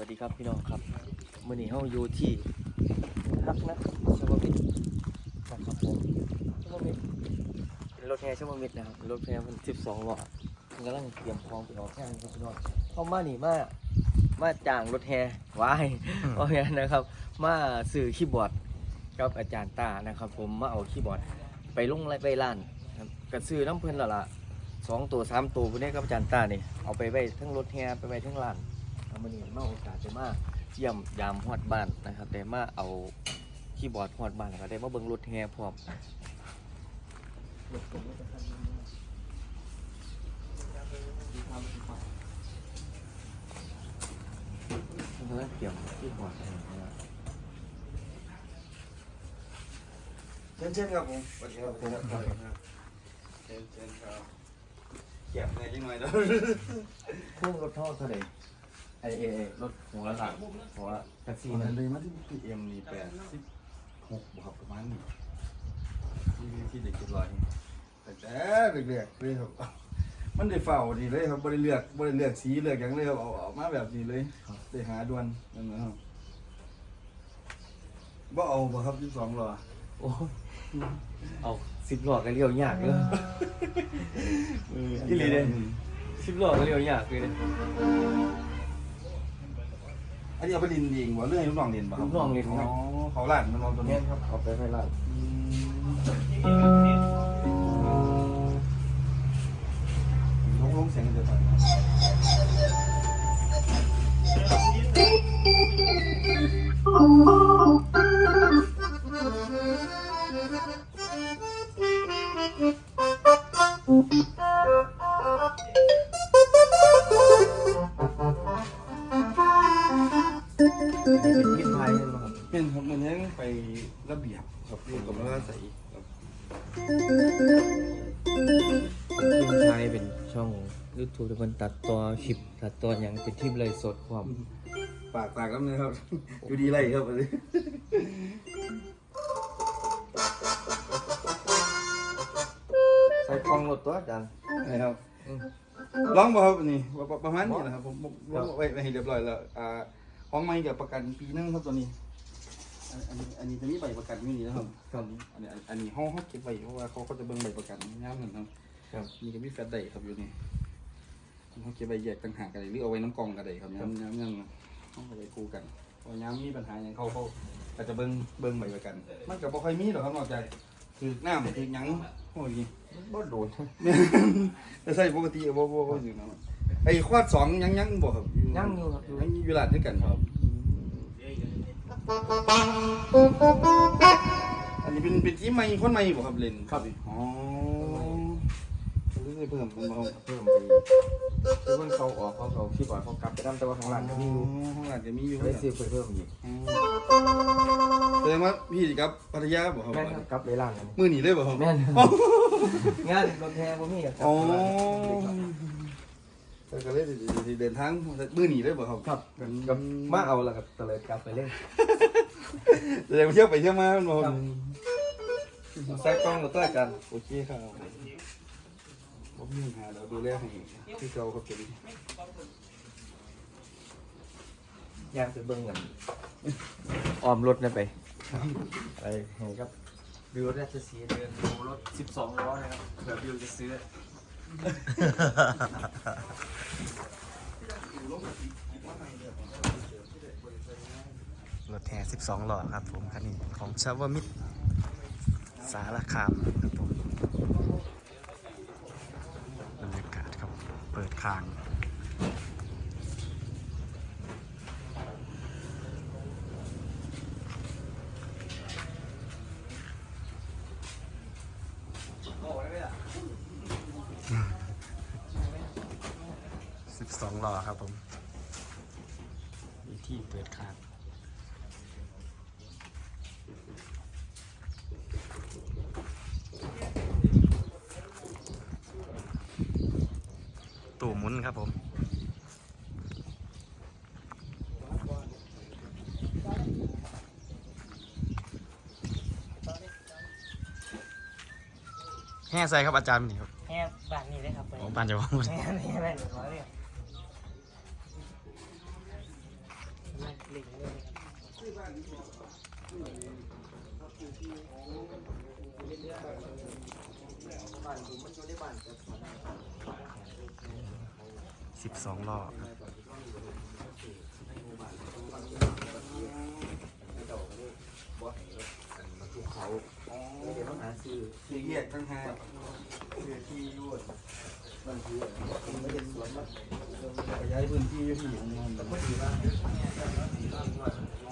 วัสดีครับพี่น้องครับมื่อนี้เราอยู่ที่ฮักนะชมวิทนะครับผมชมวิทเป็นรถแห่ชมวิทนะครับรถแห่มัน12ล้อมันกำลังเตรียมพร้อมไปออกงานครับพี่น้องเข้ามานี่มามาจ้างรถแห่ไว้โอเคนะครับ มาซื้อคีย์บอร์ดกับอาจารย์ตานะครับ ผมมาเอาคีย์บอร์ดไปลงไรไปร้านครับก็ซื้อน้ำเพิ่นและล่ะสองตัวสามตัวพวกนี้กับอาจารย์ตานี่เอาไปไว้ทั้งรถแห่ไปไว้ทั้งร้าน เอามานี่มาโอกาสได้มาเยี่ยมยามฮอดบ้านนะครับได้มาเอาคีย์บอร์ดฮอดบ้านแล้วก็ได้มาเบิ่งรถแห่พร้อมเพื่อเตรียมคีย์บอร์ดให้นะเช่นเช่นครับผมสวัสดีครับผมครับเช่นเช่นครับเก็บเงินยังไงเด้อพวกรถท่อเท่าไหร่ อเอรถหัวหลังหัวแท็กซี่สี่นั่นั่นนเลยมาที่พีเอ็มนี่แปดสิบหกบวกประมาณนี้ที่ที่เด็กเจ็ดร้อยแต่แต่เลือกๆเลยครับมันได้เฝ้าดีเลยครับบริเลือกบริเลือกสีเลือกอย่างเลยครับเอาออกมาแบบนี้เลยได้หาดวนนั่นนะครับบ่เอาบ่ครับยี่สิบสองหรอโอ้ยเอาสิบล้อก็เลี้ยวยากเลยอีหลีเด้สิบล้อก็เลี้ยวยากเลย เนี่ยอันนี้เอาไปดินเองบ่เรื่องให้ลูกน้องเรียนบ่ครับลูกน้องเรียนครับอ๋อเขาหลานมันนอนตัวนี้เนี่ยครับเอาไปให้ร้านลงลงเสียงเดี๋ยวก่อนนะเยูทูบที่มันตัดต่อคลิปตัดต่ออย่างเป็นทีมเลยสดความปากปากแล้วนะครับ อยู่ดีไรครับอันนี้ใส่กล้องรถตัวอาจารย์นะครับอืมร้องบ่ครับอันนี้ว่าประมาณนี้นะครับผมผมร้องไว้ไว้ให้เรียบร้อยแล้วอ่าของไม่กับประกันปีนึงครับตัวนี้อันอันนี้อันนี้จะมีใบประกันอยู่นี่นะครับครับอันนี้อันนี้ห้องเขาเก็บไว้เพราะว่าเขาเขาจะเบิ่งใบประกันย่ามนั่นครับ ครับนี่ก็มีแฟลชได้ครับอยู่นี่ เขาเก็บใบแยกต่างหากกันเลยหรือเอาไว้น้ำกล่องกันเลยครับย้ำย้ำย้ำต้องเอาไว้คู่กันเพราะย้ำมีปัญหาอย่างเขาเขาก็จะเบิ่งเบิ่งใบประกัน มันก็บ่ค่อยมีหรอกครับนอกจากคือน้ำคือหยังพวกนี้บ่โดนแต่ใส่ปกติบ่บ่บ่สิเนาะไอ้ควาดสองยังยังบ่ครับยังอยู่ครับยังอยู่ร้านด้วยกันครับอันนี้เป็นเป็นทีมใหม่คนใหม่บ่ครับเล่นอ๋อเพิ่ง เพิ่มมันบ่ครับเพิ่มไปคือมันเขาออกเขาเขาคลิปบอร์ดเขากลับไปทำแต่ว่าของร้านก็มีอยู่ห้องร้านจะมีอยู่ได้ซื้อเพิ่มอีกอ๋อแสดงว่าพี่กับภรรยาบ่ครับแม่นครับกลับไปร้านกันมื้อนี้เลยบ่ครับแม่นงานรถแห่บ่มีอะครับอ๋อแต่ก็เลยเดินทางมื้อนี้เลยบ่ครับครับกับมาเอาแล้วก็ตะเลยกลับไปเล่นแสดงว่าเที่ยวไปเที่ยวมามันบ่ครับใส่กล้องกับตัวอาจโอเคครับ ผมมีปัญหาเราดูแลให้ที่เราครับเป็นย่างไปเบิ่งกันออมรถนั่นไปไปเห็นครับวิวราชสีห์เดินดูรถ 12 ล้อนะครับเผื่อวิวจะซื้อรถแห่12หลอดครับผมคันนี้ของชาวมิตรสารคามครับผมบรรยากาศครับ เปิดคาง12หลอครับผม มีที่เปิดคาง ตู่หมุน ครับผมแห่ใส่ครับอาจารย์นี่ครับแง่บ้านนี้เลยครับไปของบ้านเจะว่าแง่นี่แม่หนูขอเรียกสิบสอ งล้อครับเขาเดี๋ยวต้องหาซื้อที่เรียกทั้งหาซื้อที่ยวดบางทีมันไม่ได้สวนมากขยายพื้นที่อยู่ที่ของมันแต่พอดีว่า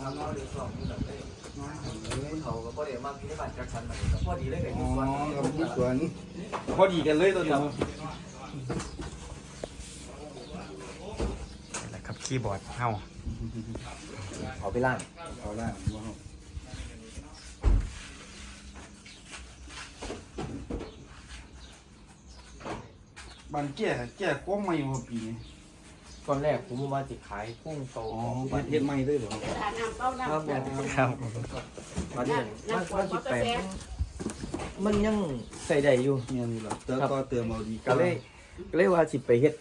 น้ำน้อยหรือสองที่แบบได้เขาก็พอดีมากที่ได้บัตรจากฉันมาพอดีเลยกับที่สวนพอดีกันเลยตัวเดียว นี่แหละ ครับคีย์บอร์ดเฮาเอาไปล่างเอาละว้าวบันแก่แก่ก้มไม่มาปีนี้ตอนแรกผมมาจิขายกุ้งโตอ๋อประเทศไม่ด้วยเหรอน้ำเต้าน้ำครับแบบครับมาเนี่ยมันมันจิแปลงมันยังใส่ได้อยู่ เนี่ยนี่แหละเติมก็เติมเอาดีก็เลยก็เลยว่าสิไปเฮ็ด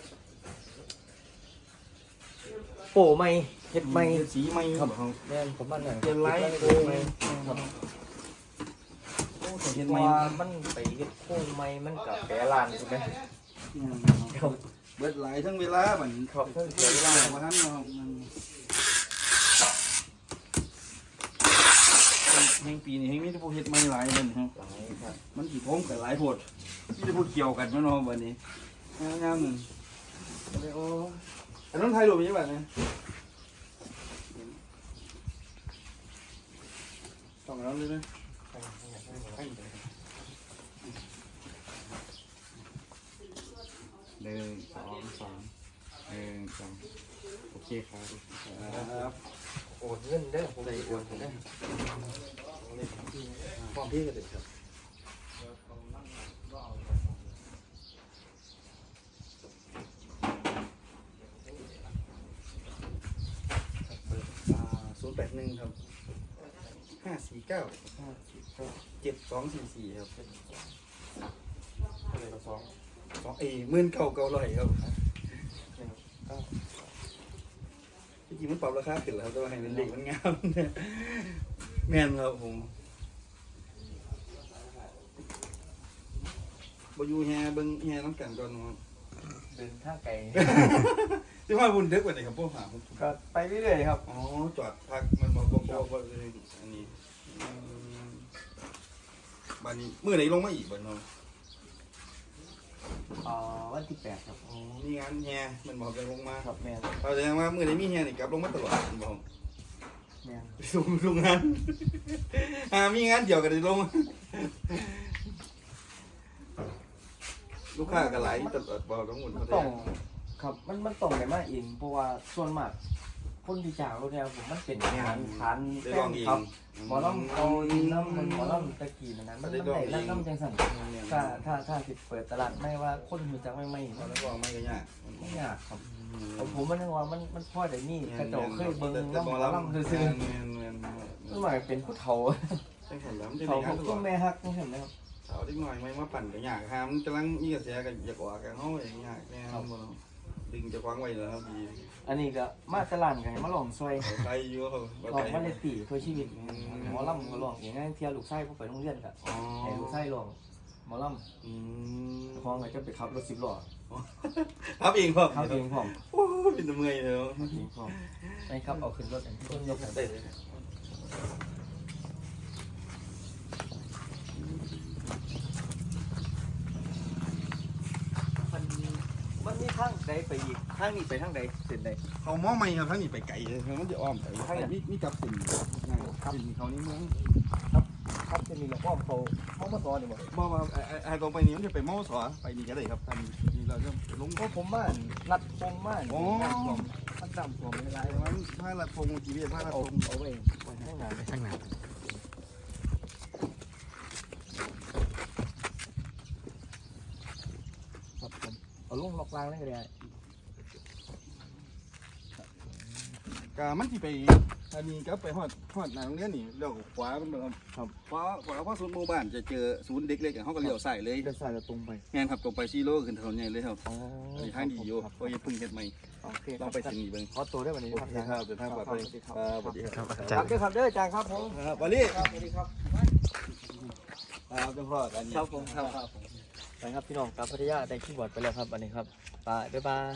โป้ไม่เฮ็ดไม่สีไม่ครับเขาแม่นผมมันน่ะเป็นไลท์โป้โป้ไม่ครับโอ้แต่เห็นเพไหมราะว่ามันไปเฮ็ดโป้ไม่มันกับแปรลานใช่ไหมครับเบิดหลายทั้งเวลาบัดนี้ครับเพิ่งเสียเวลามาทันเนาะแห่งปีนี้แห่งมีแต่ผู้เฮ็ดไม่หลายบัดนี้ฮะหลายครับมันกี่พงกันหลายโพดมีแต่ผู้เกี่ยวกันมาเนาะบัดนี้งามๆหนึ่งโอ้ อันนั้นไทยรูปมีบัดนะต้องเอาเลยนะหนึ่งสองสามหนึ่งสองโอเคครับครับโอนเงินเด้อผมได้โอนเด้อพร้อมพี่ก็ได้ครับ ศูนย์แปด หนึ่งครับห้าสี่เก้าเจ็ดสองสี่สี่ครับเท่าไหร่ก็สองสองเอ้หมื่นเก้าเก้าร้อยครับหนึ่งเก้าจริงๆมันปรับราคาขึ้นแล้วครับแต่ว่าให้มันเด็กมันงามเนี่ยแม่นครับผมบอยู่แฮเบิ้งแฮน้ำกันก่อนครับ เดินทางไกลที่ว่าบุญเด็กกว่าไหนครับพวกหาผมก็ไปเรื่อยๆครับ อ๋อจอดพักมันบอกบอกบอกว่าเลยอันนี้อืมบ้านนี้เมื่อไหร่ลงมาอีกบ้านเนาะอ่าวันที่แปดครับอ๋อมีงานแฮมันบอกจะลงมาครับแม่นเอาแสดงว่าเมื่อไหร่มีแฮนี่กลับลงมาตลอดมันบอกแม่นลงลงงาน อ่ามีงานเดียวกันเลยลงมา ลูกค้าก็หลายตลอดบอกทั้งหมดมันเขาต้องได้ครับมันมันต้องไปมาเองเพราะว่าส่วนมากคนที่จ้างรถเนี่ยผมมันเป็นงานฐานได้แฟลองนเอง ครับหมอลำเอาดินน้ำมันหมอลำตะกี้นั่นนะมันมันได้รับน้ำจังสันถ้าถ้าถ้าสิเปิดตลาดไม่ว่าคนหูจักไม่ไม่เขาแล้วก็ไม่ก็ยากไม่ยากครับผมผมมันว่ามันมันพ่อได้นี่กระจกเคยเบิ่งแต่น้ำหหมมออลำลำซื่อแม่นแม่นแม่นๆมันหมายเป็นผู้เฒ่าใช่คนแล้วมันจะเฒ่ามีผงานมตลก็อดแม่ฮักนี่เห็นไหมครับ สาวที่หน่อยไม่มาปั่นก็ยากหามกำลังมีกระแสกันอยากออกกันเขาอย่างยากแน่ครับดึงจะคว้างไว้แล้วครับดีอันนี้ก็มาตลาดกันมาลองซอยใครอยู่เขาลองมาเลตีเพื่อชีวิตหมอลำก็ลองอย่างงั้นเที่ยวลูกไส้พวกไปโรงเรียนกับอ๋อให้ลูกไส้ลองหมอลอืมำพองก็จะไปขับรถสิบล้อครับเองพ่อขับเองพร้อมโอ้เป็นตะเมื่อยแล้วขับเองพร้อมไม่ครับเอาขึ้นรถอันต้นยกกันได้เลยมันมันมีทางใดไปอีกทางนี้ไปทางใดเส้นใด เขามอไม่ครับทั้งนี้ไปไกลเลยมันจะอ้อมไปทั้งนี้มีกับสินครับสินเขานี่เมืองครับจะมีหลวงพ่อเขาเขามาสอนนี่บ่บอกว่าไอ้ตรงไปนี้มันจะไปมอสอไปนี่ก็ได้ครับทำนี่เราจะลงเพราะผมมานัดผมมาโอ้มันดำผมไม่ไรแต่ว่าผ้าลัดพงจีเวียผ้าลัดเอาพงเอาไว้ไว้ให้งานไปข้างหน้าครับผมเอาลงล็อกล่างได้ก็ได้ กามันที่ไปอันนี้ก็ไปฮอดฮอดหน้าโรงเรียนนี่เลี้ยวขวามันแบบครับพอพอพอศูนย์หมู่บ้านจะเจอศูนย์เด็กเล็กอะเขาก็เลี้ยวซ้ายเลยเดินสายจะตรงไปแม่นครับตรงไปซีโร่ขึ้นถนนใหญ่เลยครับอ๋ออันนี้ทางดีอยู่เพราะยังเพิ่งเฮ็ดใหม่โอเคลองไปเส้นนี้เบิ่งขอตัวได้วันนี้โอครับเคครับเดินทางปลอดภัยสวัสดีครับครับสวัสดีครับครับอาคจารรับย์เด้อครับเด้ออาจารย์ครับผมครับวันนี้ครับสวัสดีครับครับจังพ่อกันนี่ครับผมครับครับ ไปครับพี่น้องกลับพัทยาได้คีย์บอร์ดไปแล้วครับวันนี้ครับไปบ๊ายบาย